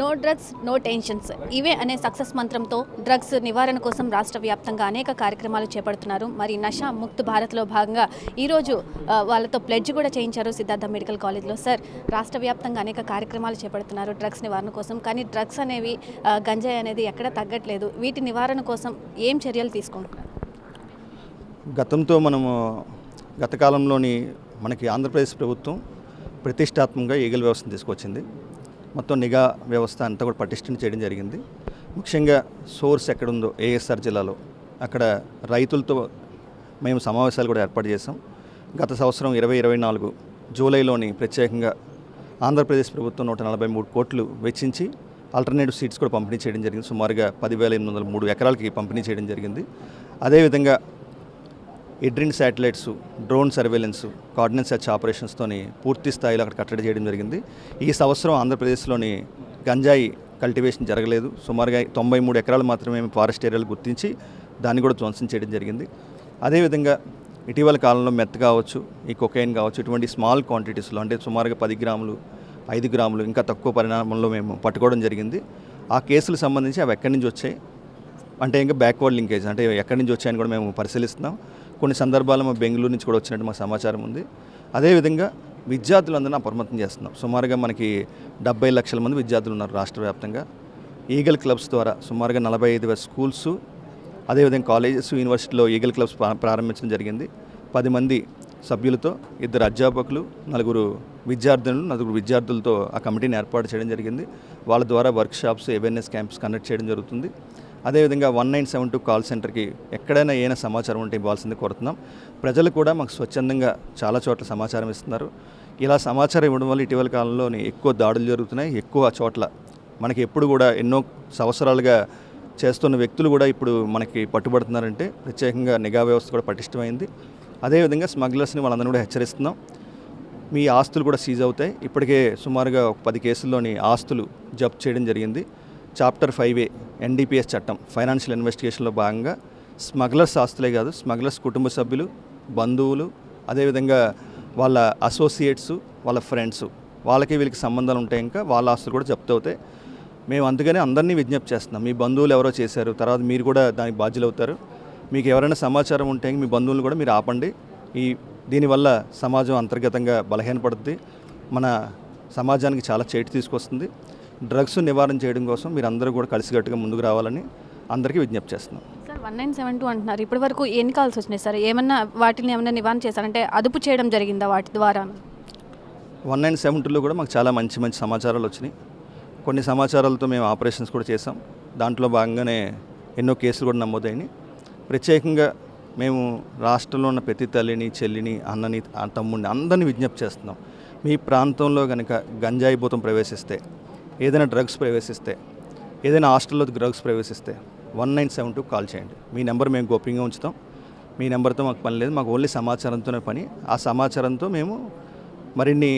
No drugs no tensions. ఇవే అనే success మంత్రంతో డ్రగ్స్ నివారణ కోసం రాష్ట్ర వ్యాప్తంగా అనేక కార్యక్రమాలు చేపడుతున్నారు. మరి నషా ముక్త్ భారత్లో భాగంగా ఈరోజు వాళ్ళతో ప్లెడ్జ్ కూడా చేయించారు సిద్ధార్థ మెడికల్ కాలేజ్లో. సార్ రాష్ట్ర వ్యాప్తంగా అనేక కార్యక్రమాలు చేపడుతున్నారు డ్రగ్స్ నివారణ కోసం. కానీ డ్రగ్స్ అనేవి గంజాయి అనేది ఎక్కడ తగ్గట్లేదు. వీటి నివారణ కోసం ఏం చర్యలు తీసుకుంటున్నారు? గతంతో మనము గతకాలంలోని మనకి ఆంధ్రప్రదేశ్ ప్రభుత్వం ప్రతిష్టాత్మకంగా ఈగల వ్యవస్థను తీసుకొచ్చింది. మొత్తం నిఘా వ్యవస్థ అంతా కూడా పటిష్టం చేయడం జరిగింది. ముఖ్యంగా సోర్స్ ఎక్కడుందో ఏఎస్ఆర్ జిల్లాలో అక్కడ రైతులతో మేము సమావేశాలు కూడా ఏర్పాటు చేసాం గత సంవత్సరం ఇరవై ఇరవై నాలుగు జూలైలోని ప్రత్యేకంగా ఆంధ్రప్రదేశ్ ప్రభుత్వం నూట నలభై మూడు కోట్లు వెచ్చించి ఆల్టర్నేటివ్ సీట్స్ కూడా పంపిణీ చేయడం జరిగింది. సుమారుగా పదివేల ఎనిమిది వందల మూడు ఎకరాలకి పంపిణీ చేయడం జరిగింది. అదేవిధంగా ఎడ్రిన్ satellites drone surveillance cordon and search ఆపరేషన్స్తోని పూర్తి స్థాయిలో అక్కడ కట్టడి చేయడం జరిగింది. ఈ సంవత్సరం ఆంధ్రప్రదేశ్లోని గంజాయి కల్టివేషన్ జరగలేదు. సుమారుగా తొంభై మూడు ఎకరాలు మాత్రమే ఫారెస్ట్ ఏరియాలు గుర్తించి దాన్ని కూడా ధ్వంసం చేయడం జరిగింది. అదేవిధంగా ఇటీవల కాలంలో మెత్త కావచ్చు ఈ కొకైన్ కావచ్చు ఇటువంటి స్మాల్ క్వాంటిటీస్లో అంటే సుమారుగా పది గ్రాములు ఐదు గ్రాములు ఇంకా తక్కువ పరిణామంలో మేము పట్టుకోవడం జరిగింది. ఆ కేసులు సంబంధించి అవి ఎక్కడి నుంచి వచ్చాయి? అంటే ఇంకా బ్యాక్వర్డ్ లింకేజ్ అంటే ఎక్కడి నుంచి వచ్చాయని కూడా మేము పరిశీలిస్తున్నాం. కొన్ని సందర్భాలు మా బెంగళూరు నుంచి కూడా వచ్చినట్టు మాకు సమాచారం ఉంది. అదేవిధంగా విద్యార్థులందరినీ అప్రమత్తం చేస్తున్నాం. సుమారుగా మనకి డెబ్బై లక్షల మంది విద్యార్థులు ఉన్నారు రాష్ట్ర వ్యాప్తంగా. ఈగల్ క్లబ్స్ ద్వారా సుమారుగా నలభై ఐదు వేల స్కూల్స్ అదేవిధంగా కాలేజెస్ యూనివర్సిటీలో ఈగల్ క్లబ్స్ ప్రారంభించడం జరిగింది. పది మంది సభ్యులతో ఇద్దరు అధ్యాపకులు నలుగురు విద్యార్థులు నలుగురు విద్యార్థులతో ఆ కమిటీని ఏర్పాటు చేయడం జరిగింది. వాళ్ళ ద్వారా వర్క్షాప్స్ అవేర్నెస్ క్యాంప్స్ కండక్ట్ చేయడం జరుగుతుంది. అదేవిధంగా one nine seven two call సెంటర్కి ఎక్కడైనా ఏమైనా సమాచారం ఉంటే ఇవ్వాల్సింది కోరుతున్నాం. ప్రజలు కూడా మాకు స్వచ్ఛందంగా చాలా చోట్ల సమాచారం ఇస్తున్నారు. ఇలా సమాచారం ఇవ్వడం వల్ల ఇటీవల కాలంలోని ఎక్కువ దాడులు జరుగుతున్నాయి. ఎక్కువ చోట్ల మనకి ఎప్పుడు కూడా ఎన్నో సంవత్సరాలుగా చేస్తున్న వ్యక్తులు కూడా ఇప్పుడు మనకి పట్టుబడుతున్నారంటే ప్రత్యేకంగా నిఘా వ్యవస్థ కూడా పటిష్టమైంది. అదేవిధంగా స్మగ్లర్స్ని వాళ్ళందరూ కూడా హెచ్చరిస్తున్నాం. మీ ఆస్తులు కూడా సీజ్ అవుతాయి. ఇప్పటికే సుమారుగా ఒక పది కేసుల్లోని ఆస్తులు జప్తు చేయడం జరిగింది. చాప్టర్ ఫైవ్ ఏ ఎన్డీపీఎస్ చట్టం ఫైనాన్షియల్ ఇన్వెస్టిగేషన్లో భాగంగా స్మగ్లర్స్ ఆస్తులే కాదు స్మగ్లర్స్ కుటుంబ సభ్యులు బంధువులు అదేవిధంగా వాళ్ళ అసోసియేట్స్ వాళ్ళ ఫ్రెండ్స్ వాళ్ళకి వీళ్ళకి సంబంధాలు ఉంటాయి ఇంకా వాళ్ళ ఆస్తులు కూడా జప్తు అవుతాయి. మేము అందుకనే అందరినీ విజ్ఞప్తి చేస్తున్నాం. మీ బంధువులు ఎవరో చేశారు తర్వాత మీరు కూడా దానికి బాధ్యులు అవుతారు మీకు ఎవరైనా సమాచారం ఉంటే మీ బంధువులను కూడా మీరు ఆపండి. ఈ దీనివల్ల సమాజం అంతర్గతంగా బలహీనపడుతుంది మన సమాజానికి చాలా చేటు తీసుకొస్తుంది. డ్రగ్స్ నివారణ చేయడం కోసం మీరు అందరూ కూడా కలిసికట్టుగా ముందుకు రావాలని అందరికీ విజ్ఞప్తి చేస్తున్నాం. Sir one nine seven two అంటున్నారు. ఇప్పటి వరకు ఎన్ని కాల్స్ వచ్చినాయి సార్? ఏమన్నా వాటిని ఏమన్నా నివారణ చేశారంటే అదుపు చేయడం జరిగిందా వాటి ద్వారా? వన్ నైన్ సెవెన్ టూలో కూడా మాకు చాలా మంచి మంచి సమాచారాలు వచ్చినాయి. కొన్ని సమాచారాలతో మేము ఆపరేషన్స్ కూడా చేసాం దాంట్లో భాగంగానే ఎన్నో కేసులు కూడా నమోదైనాయి. ప్రత్యేకంగా మేము రాష్ట్రంలో ఉన్న ప్రతి తల్లిని చెల్లిని అన్నని తమ్ముడిని అందరినీ విజ్ఞప్తి చేస్తున్నాం. మీ ప్రాంతంలో కనుక గంజాయి భూతం ప్రవేశిస్తే ఏదైనా డ్రగ్స్ ప్రవేశిస్తే ఏదైనా హాస్టల్లో డ్రగ్స్ ప్రవేశిస్తే one nine seven two call చేయండి. మీ నెంబర్ మేము గోప్యంగా ఉంచుతాం. మీ నెంబర్తో మాకు పని లేదు. మాకు ఓన్లీ సమాచారంతోనే పని. ఆ సమాచారంతో మేము మరిన్ని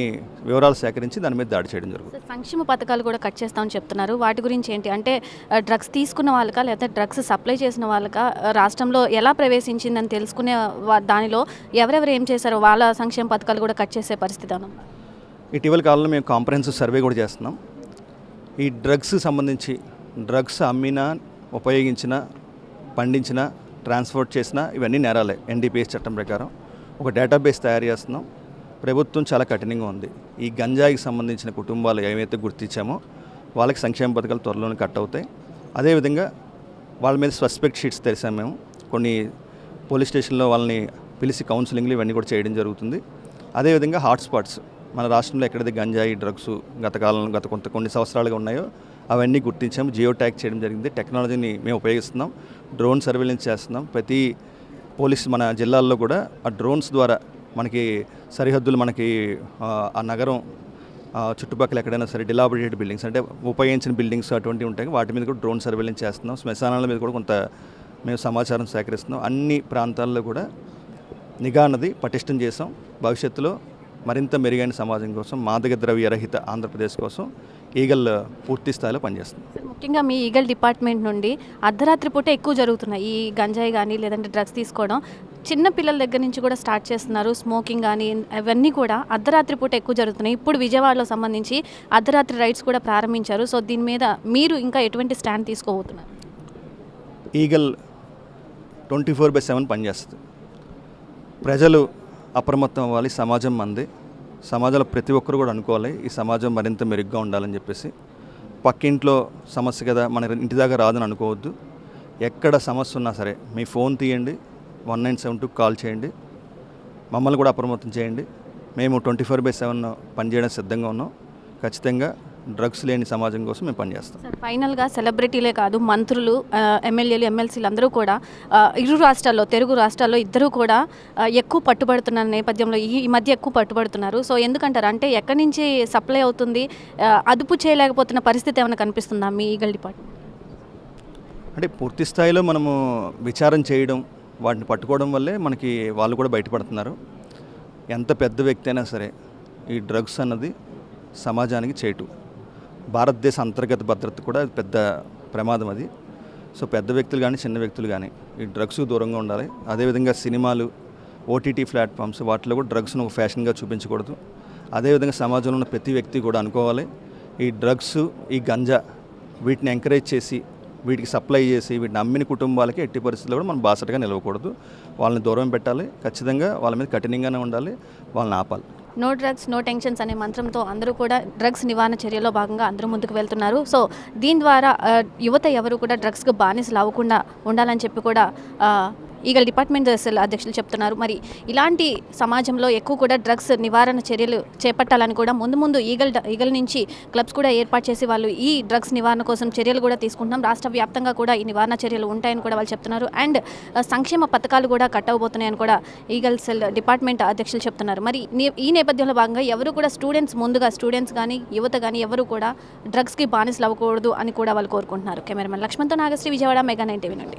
వివరాలు సేకరించి దాని మీద దాడి చేయడం జరుగుతుంది. సంక్షేమ పథకాలు కూడా కట్ చేస్తామని చెప్తున్నారు. వాటి గురించి ఏంటి? అంటే డ్రగ్స్ తీసుకున్న వాళ్ళకా లేదా డ్రగ్స్ సప్లై చేసిన వాళ్ళకా రాష్ట్రంలో ఎలా ప్రవేశించిందని తెలుసుకునే దానిలో ఎవరెవరు ఏం చేశారో వాళ్ళ సంక్షేమ పథకాలు కూడా కట్ చేసే పరిస్థితి అన్న ఇటీవల కాలంలో మేము కాంప్రహెన్సివ్ సర్వే కూడా చేస్తున్నాం. ఈ డ్రగ్స్ సంబంధించి డ్రగ్స్ అమ్మినా ఉపయోగించిన పండించిన ట్రాన్స్పోర్ట్ చేసిన ఇవన్నీ నేరాలే. ఎన్డీపీఎస్ చట్టం ప్రకారం ఒక డేటాబేస్ తయారు చేస్తున్నాం. ప్రభుత్వం చాలా కఠినంగా ఉంది. ఈ గంజాయికి సంబంధించిన కుటుంబాలు ఏమైతే గుర్తించామో వాళ్ళకి సంక్షేమ పథకాలు త్వరలోనే కట్ అవుతాయి. అదేవిధంగా వాళ్ళ మీద సస్పెక్ట్ షీట్స్ తెరిసాం మేము. కొన్ని పోలీస్ స్టేషన్లో వాళ్ళని పిలిచి కౌన్సిలింగ్లు ఇవన్నీ కూడా చేయడం జరుగుతుంది. అదేవిధంగా హాట్స్పాట్స్ మన రాష్ట్రంలో ఎక్కడైతే గంజాయి డ్రగ్స్ గత కాలం గత కొంత కొన్ని సంవత్సరాలుగా ఉన్నాయో అవన్నీ గుర్తించాము. జియో ట్యాగ్ చేయడం జరిగింది. టెక్నాలజీని మేము ఉపయోగిస్తున్నాం. డ్రోన్ సర్వేలెన్స్ చేస్తున్నాం. ప్రతి పోలీస్ మన జిల్లాల్లో కూడా ఆ డ్రోన్స్ ద్వారా మనకి సరిహద్దులు మనకి ఆ, నగరం ఆ, చుట్టుపక్కల ఎక్కడైనా సరే డిలాబరేటెడ్ బిల్డింగ్స్ అంటే ఉపయోగించిన బిల్డింగ్స్ అటువంటివి ఉంటాయి. వాటి మీద కూడా డ్రోన్ సర్వేలెన్స్ చేస్తున్నాం. శ్మశానాల మీద కూడా కొంత మేము సమాచారం సేకరిస్తున్నాం. అన్ని ప్రాంతాల్లో కూడా నిఘా అన్నది పటిష్టం చేసాం భవిష్యత్తులో మరింత మెరుగైన సమాజం కోసం మాదక ద్రవ్య రహిత ఆంధ్రప్రదేశ్ కోసం ఈగల్ పూర్తి స్థాయిలో పనిచేస్తుంది. సార్, ముఖ్యంగా మీ ఈగల్ డిపార్ట్మెంట్ నుండి అర్ధరాత్రి పూట ఎక్కువ జరుగుతున్నాయి. ఈ గంజాయి కానీ లేదంటే డ్రగ్స్ తీసుకోవడం. చిన్న పిల్లల దగ్గర నుంచి కూడా స్టార్ట్ చేస్తున్నారు. స్మోకింగ్ కానీ అవన్నీ కూడా అర్ధరాత్రి పూట ఎక్కువ జరుగుతున్నాయి. ఇప్పుడు విజయవాడలో సంబంధించి అర్ధరాత్రి రైడ్స్ కూడా ప్రారంభించారు. సో దీని మీద మీరు ఇంకా ఎటువంటి స్టాండ్ తీసుకోబోతున్నారు? Eagle twenty four by seven పనిచేస్తుంది. ప్రజలు అప్రమత్తం అవ్వాలి సమాజం మంది. సమాజంలో ప్రతి ఒక్కరు కూడా అనుకోవాలి ఈ సమాజం మరింత మెరుగ్గా ఉండాలని చెప్పేసి. పక్కింట్లో సమస్య కదా మన ఇంటి దాకా రాదని అనుకోవద్దు. ఎక్కడ సమస్య ఉన్నా సరే మీ ఫోన్ తీయండి one nine seven two call చేయండి మమ్మల్ని కూడా అప్రమత్తం చేయండి. మేము ట్వంటీ ఫోర్ బై సెవెన్ పనిచేయడానికి సిద్ధంగా ఉన్నాం. ఖచ్చితంగా డ్రగ్స్ లేని సమాజం కోసం మేము పనిచేస్తాం. సార్ ఫైనల్గా సెలబ్రిటీలే కాదు మంత్రులు ఎమ్మెల్యేలు ఎమ్మెల్సీలు అందరూ కూడా ఇరు రాష్ట్రాల్లో తెలుగు రాష్ట్రాల్లో ఇద్దరూ కూడా ఎక్కువ పట్టుబడుతున్న నేపథ్యంలో ఈ మధ్య ఎక్కువ పట్టుబడుతున్నారు. సో ఎందుకంటారు? అంటే ఎక్కడి నుంచి సప్లై అవుతుంది? అదుపు చేయలేకపోతున్న పరిస్థితి ఏమైనా కనిపిస్తుందా మీ ఈగల్ డిపార్ట్మెంట్? అంటే పూర్తి స్థాయిలో మనము విచారం చేయడం వాటిని పట్టుకోవడం వల్లే మనకి వాళ్ళు కూడా బయటపడుతున్నారు. ఎంత పెద్ద వ్యక్తి అయినా సరే ఈ డ్రగ్స్ అన్నది సమాజానికి చేటు. భారతదేశ అంతర్గత భద్రత కూడా పెద్ద ప్రమాదం అది. సో పెద్ద వ్యక్తులు కానీ చిన్న వ్యక్తులు కానీ ఈ డ్రగ్స్ దూరంగా ఉండాలి. అదేవిధంగా సినిమాలు ఓటీటీ ప్లాట్ఫామ్స్ వాటిలో కూడా డ్రగ్స్ను ఒక ఫ్యాషన్గా చూపించకూడదు. అదేవిధంగా సమాజంలో ఉన్న ప్రతి వ్యక్తి కూడా అనుకోవాలి. ఈ డ్రగ్స్ ఈ గంజా వీటిని ఎంకరేజ్ చేసి వీటికి సప్లై చేసి వీటిని అమ్మిన కుటుంబాలకి ఎట్టి పరిస్థితుల్లో కూడా మనం బాసటగా నిలవకూడదు. వాళ్ళని దూరం పెట్టాలి. ఖచ్చితంగా వాళ్ళ మీద కఠినంగానే ఉండాలి. వాళ్ళని ఆపాలి. నో డ్రగ్స్ నో టెన్షన్స్ అనే మంత్రంతో అందరూ కూడా డ్రగ్స్ నివారణ చర్యలో భాగంగా అందరూ ముందుకు వెళ్తున్నారు. సో దీని ద్వారా యువత ఎవరు కూడా డ్రగ్స్కి బానిసలు అవ్వకుండా ఉండాలని చెప్పి కూడా ఈగల్ డిపార్ట్మెంట్ సెల్ అధ్యక్షులు చెప్తున్నారు. మరి ఇలాంటి సమాజంలో ఎక్కువ కూడా డ్రగ్స్ నివారణ చర్యలు చేపట్టాలని కూడా ముందు ముందు ఈగల్ ఈగల్ నుంచి క్లబ్స్ కూడా ఏర్పాటు చేసి వాళ్ళు ఈ డ్రగ్స్ నివారణ కోసం చర్యలు కూడా తీసుకుంటున్నాం. రాష్ట్ర వ్యాప్తంగా కూడా ఈ నివారణ చర్యలు ఉంటాయని కూడా వాళ్ళు చెప్తున్నారు. అండ్ సంక్షేమ పథకాలు కూడా కట్ అవబోతున్నాయని కూడా ఈగల్ సెల్ డిపార్ట్మెంట్ అధ్యక్షులు చెప్తున్నారు. మరి నే- ఈ నేపథ్యంలో భాగంగా ఎవరు కూడా స్టూడెంట్స్ ముందుగా స్టూడెంట్స్ కానీ యువత కానీ ఎవరు కూడా డ్రగ్స్కి బానిసలు అవ్వకూడదు అని కూడా వాళ్ళు కోరుకుంటున్నారు. Cameraman లక్ష్మణ్తో Nagasri Vijayawada mega nine TV నుండి.